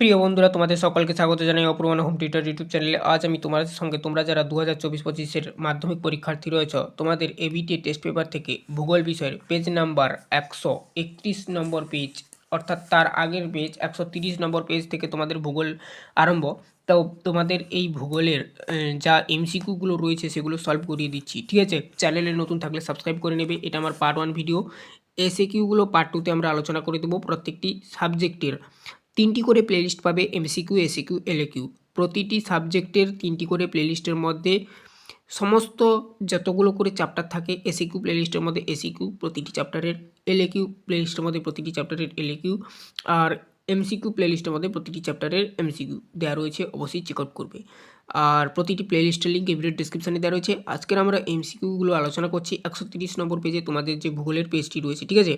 প্রিয় বন্ধুরা, তোমাদের সকলকে স্বাগত জানাই অপূর্বান হোম টিউটার ইউটিউব চ্যানেলে। আজ আমি তোমাদের সঙ্গে তোমরা যারা দু হাজার চব্বিশ পঁচিশের মাধ্যমিক পরীক্ষার্থী রয়েছ, তোমাদের এবিটি টেস্ট পেপার থেকে ভূগোল বিষয়ের পেজ নাম্বার একশো একত্রিশ নম্বর পেজ অর্থাৎ তার আগের পেজ একশো তিরিশ নম্বর পেজ থেকে তোমাদের ভূগোল আরম্ভ। তো তোমাদের এই ভূগোলের যা এমসিকিউগুলো রয়েছে সেগুলো সলভ করিয়ে দিচ্ছি, ঠিক আছে? চ্যানেলে নতুন থাকলে সাবস্ক্রাইব করে নেবে, এটা আমার পার্ট ওয়ান ভিডিও এসে কিউগুলো পার্ট টুতে আমরা আলোচনা করে দেবো প্রত্যেকটি সাবজেক্টের তিনটি করে প্লেলিস্ট পাবে এমসিকিউ এসিকিউ এলএকিউ প্রতিটি সাবজেক্টের তিনটি করে প্লেলিস্টের মধ্যে সমস্ত যতগুলো করে চ্যাপ্টার থাকে এসিকিউ প্লেলিস্টের মধ্যে এসিকিউ প্রতিটি চ্যাপ্টারের এলএকিউ প্লেলিস্টের মধ্যে প্রতিটি চ্যাপ্টারের এলএকিউ আর এমসিকিউ প্লেলিস্টের মধ্যে প্রতিটি চ্যাপ্টারের এমসিকিউ দেওয়া রয়েছে, অবশ্যই চেক আউট করবে। আর প্রতিটি প্লেলিস্টের লিঙ্ক এই ভিডিওর ডিসক্রিপশানে দেওয়া রয়েছে। আজকের আমরা এমসিকিউগুলো আলোচনা করছি, একশো তিরিশ নম্বর পেজে তোমাদের যে ভূগোলের পেজটি রয়েছে, ঠিক আছে?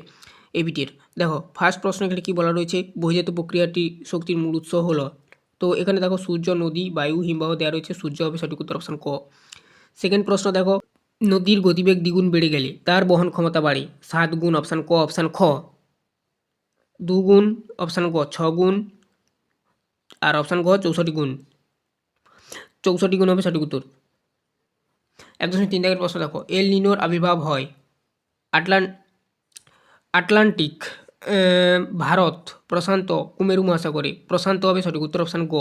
এবিটির দেখো ফার্স্ট প্রশ্ন এখানে কী বলা রয়েছে? বহিজাত প্রক্রিয়াটি শক্তির মূল উৎস হলো। তো এখানে দেখো, সূর্য, নদী, বায়ু, হিমবাহ দেওয়া রয়েছে, সূর্য হবে সঠিক উত্তর অপশান ক। সেকেন্ড প্রশ্ন দেখো, নদীর গতিবেগ দ্বিগুণ বেড়ে গেলে তার বহন ক্ষমতা বাড়ে। সাত গুণ অপশান ক অপশান খ। দু গুণ অপশান গ ছ গুণ। আর অপশান ঘ চৌষট্টি গুণ। চৌষট্টি গুণ হবে সঠিক উত্তর। এক দশমিক তিন দাগের প্রশ্ন দেখো, এল নিনোর আবির্ভাব হয়। আটলান আটলান্টিক ভারত, প্রশান্ত, কুমেরু মহাসাগরে। প্রশান্ত হবে সঠিক উত্তর অপশান গ।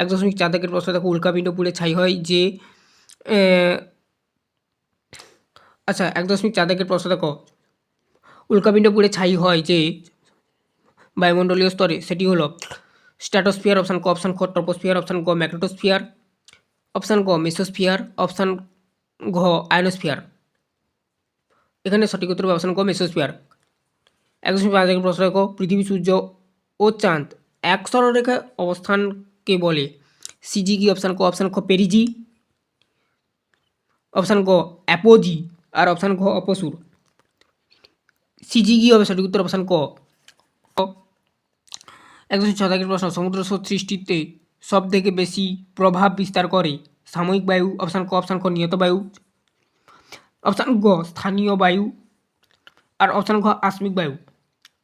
এক দশমিক চার দাগের প্রশ্ন দেখো, উল্কাপিণ্ড পুড়ে ছাই হয় যে আচ্ছা এক দশমিক চার দাগের প্রশ্ন দেখো। উল্কাপিণ্ড পুড়ে ছাই হয় যে, বায়ুমণ্ডলীয় স্তরে, সেটি হলো স্ট্যাটোস্ফিয়ার অপশান ক, অপশান খ, ট্রপোস্ফিয়ার অপশান গ, ম্যাগ্নেটোস্ফিয়ার, অপশান গ, মেসোস্ফিয়ার, অপশান ঘ, আয়নোস্ফিয়ার। এখানে সঠিক উত্তর অপশান ক মেসোস্ফিয়ার। এক দশমিক পাঁচ থেকে প্রশ্ন পৃথিবী, সূর্য ও চাঁদ। এক সরলরেখায় অবস্থানকে বলে সিজি কি? অপশান ক, অপশান খ, পেরিজি। অপশান গ, অ্যাপোজি। আর অপশান ঘ, অপসুর। সিজি কি? হবে সঠিক উত্তর, অপশান ক। একদম ছ দাগের প্রশ্ন, সমুদ্র স্রোত সৃষ্টিতে সব থেকে বেশি প্রভাব বিস্তার করে সাময়িক বায়ু? অপশান ক, অপশান খ, নিয়ত বায়ু। অপশান গ, স্থানীয় বায়ু। আর অপশান ঘ, আসমিক বায়ু।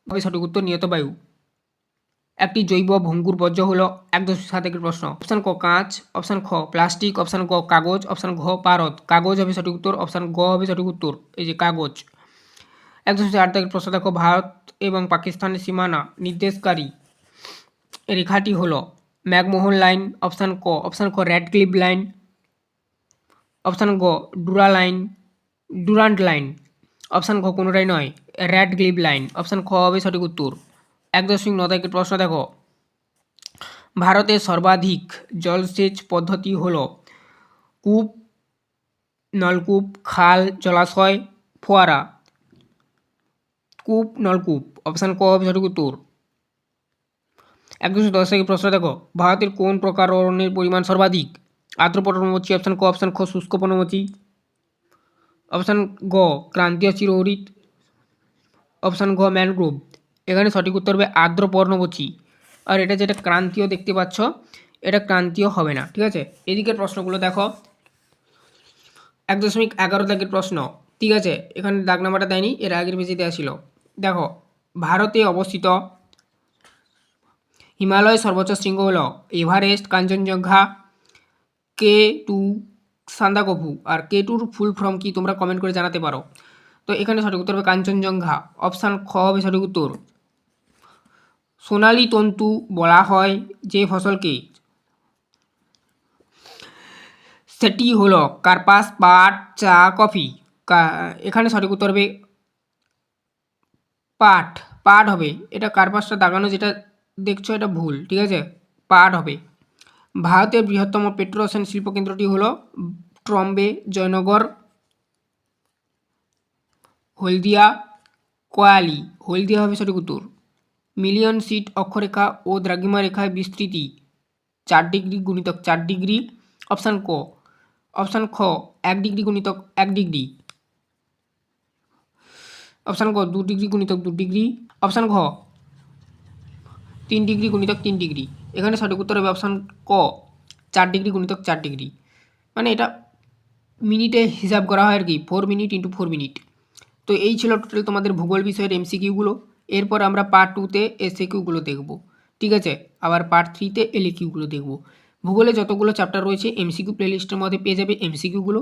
হবে সঠিক উত্তর নিয়ত বায়ু একটি জৈব ভঙ্গুর বর্জ্য হলো এক দশমিক সাত একের প্রশ্ন। অপশান ক কাঁচ, অপশান খ প্লাস্টিক, অপশান ক কাগজ, অপশান ঘ পারদ। কাগজ হবে সঠিক উত্তর, অপশান গ হবে সঠিক উত্তর, এই যে কাগজ। এক দশমিক আট একের প্রশ্ন দেখো, ভারত এবং পাকিস্তানের সীমানা নির্দেশকারী। রেখাটি হল ম্যাকমোহন লাইন, অপশান ক অপশান ক রেড ক্লিপ লাইন, অপশান গ Durand line, Durand line. Option খ কোনোটাই নয়। র্যাড ক্লিপ লাইন অপশান খ হবে সঠিক উত্তর। এক দশমিক ন প্রশ্ন দেখো। ভারতের সর্বাধিক জলসেচ পদ্ধতি হলো কূপ, নলকূপ, খাল, জলাশয়, ফোয়ারা। কূপ, নলকূপ। অপশান ক হবে সঠিক উত্তর। এক দুশো দশ থেকে প্রশ্ন দেখো। ভারতের কোন প্রকার অরণ্যের পরিমাণ সর্বাধিক? আর্দ্র পর্ণমোচী অপশান ক, অপশান খ, শুষ্ক পর্ণমোচী অপশান গ ক্রান্তীয় চিরহরিত অপশান ঘ ম্যানগ্রোভ এখানে সঠিক উত্তর হবে আর্দ্র পর্ণমোচী আর এটা যেটা ক্রান্তীয় দেখতে পাচ্ছ, এটা ক্রান্তীয় হবে না, ঠিক আছে? এদিকের প্রশ্নগুলো দেখো। এক দশমিক এগারো দাগের প্রশ্ন, ঠিক আছে? এখানে দাগ নাম্বারটা দেয়নি, এর আগের পেজে দেওয়া ছিল। দেখো, ভারতে অবস্থিত হিমালয়ের সর্বোচ্চ শৃঙ্গ হল Everest, Kanchenjunga, K two Sandakphu আর কে টুর ফুল ফর্ম কি তোমরা কমেন্ট করে জানাতে পারো। তো এখানে সঠিক উত্তর হবে কাঞ্চনজঙ্ঘা। অপশান খ হবে সঠিক উত্তর। সোনালী তন্তু বলা হয় যে ফসলকে। সেটি হলো কার্পাস, পাট, চা, কফি। এখানে সঠিক উত্তর হবে পাট। পাট হবে। এটা কার্পাসটা দাগানো যেটা দেখছ এটা ভুল, ঠিক আছে? পাট হবে। ভারতের বৃহত্তম পেট্রোরসায়ন শিল্পকেন্দ্রটি হলো ট্রম্বে জয়নগর হলদিয়া কোয়ালি হলদিয়া হবে সঠিক উত্তর মিলিয়ন সিট অক্ষরেখা ও দ্রাঘিমা রেখায় বিস্তৃতি। চার ডিগ্রি গুণিতক চার ডিগ্রি অপশান ক। অপশান খ, এক ডিগ্রি গুণিতক এক ডিগ্রি অপশান ক দু ডিগ্রি গুণিতক দু ডিগ্রি অপশান ঘ, তিন ডিগ্রি গুণিতক তিন ডিগ্রি এখানে সঠিক উত্তর হবে অপশান ক। চার ডিগ্রি গুণিতক চার ডিগ্রি মানে এটা মিনিটে হিসাব করা হয় আর কি four minute into four minute তো এই ছিল টোটাল তোমাদের ভূগোল বিষয়ের এমসিকিউগুলো এরপর আমরা পার্ট টুতে এসিকিউগুলো দেখব। ঠিক আছে? আবার পার্ট থ্রিতে এলএকিউগুলো দেখব। ভূগোলে যতগুলো চ্যাপ্টার রয়েছে এমসিকিউ প্লেলিস্টের মধ্যে পেয়ে যাবে এমসিকিউগুলো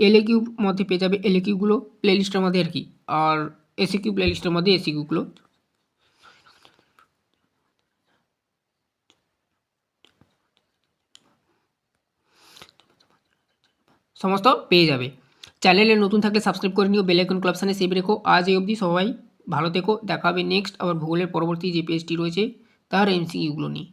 এলএকিউ মধ্যে পেয়ে যাবে এলএকিউগুলো প্লেলিস্টের মধ্যে আর কি, আর এসিকিউ প্লেলিস্টের মধ্যে এসিকিউগুলো সমস্ত পেয়ে যাবে। চ্যানেলে নতুন থাকলে সাবস্ক্রাইব করে নিও বেলাইকন ক্লাবসানে সেভ রেখো। আজ এই অবধি সবাই ভালো থেকো। দেখা হবে নেক্সট আবার ভূগোলের পরবর্তী যে পেজটি রয়েছে, তার এমসিকিউগুলো নিয়ে।